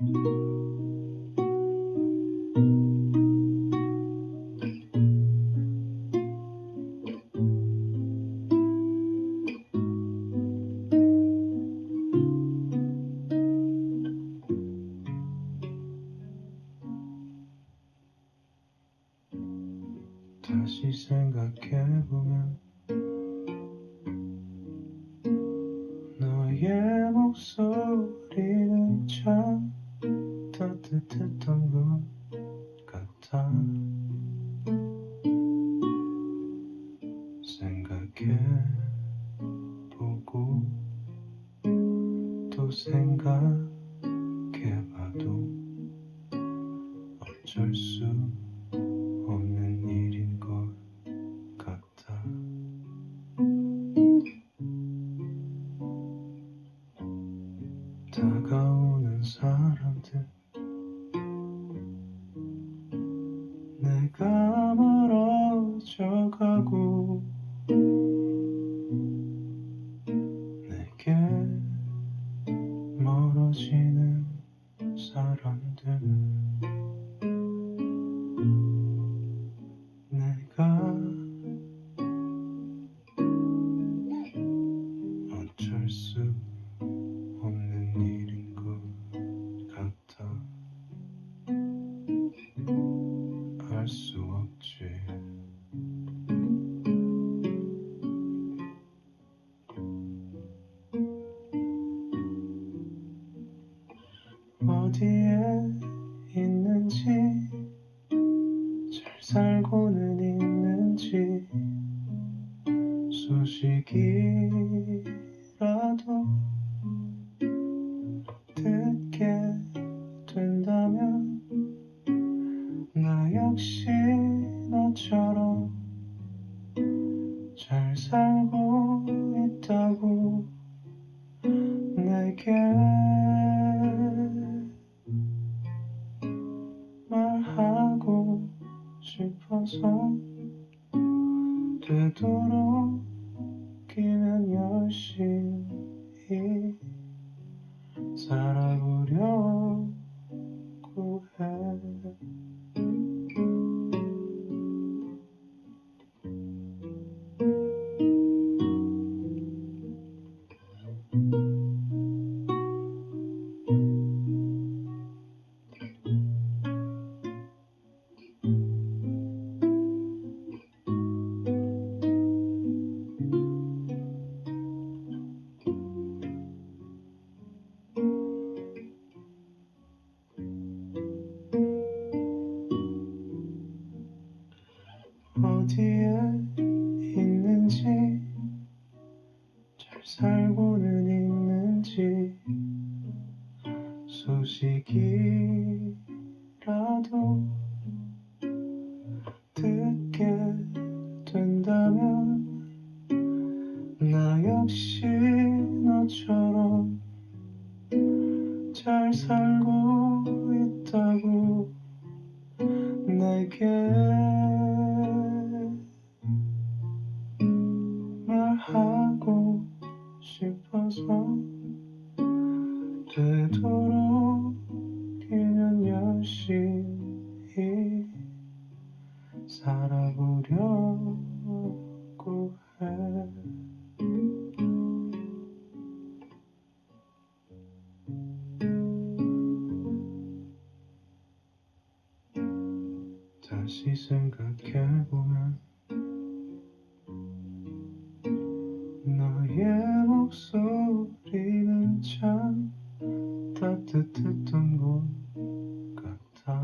다시 생각해보면 따뜻했던 것 같아. 생각해 보고 또 생각해봐도 어쩔 수 없는 일인 것 같아. 다가오는 사람 가 멀어져 가고 내게 멀어지는 사람들 살고는 있는지 소식이라도 듣게 된다면 나 역시 너처럼 잘 살고 있다고 내게 싶어서 되도록이면 열심히 살아보려 어디에 있는지 잘 살고는 있는지 소식이라도 듣게 된다면 나 역시 너처럼 잘 살고 있다고 내게 하고 싶어서 되도록이면 열심히 살아보려고 해. 다시 생각해 따뜻했던 것 같아.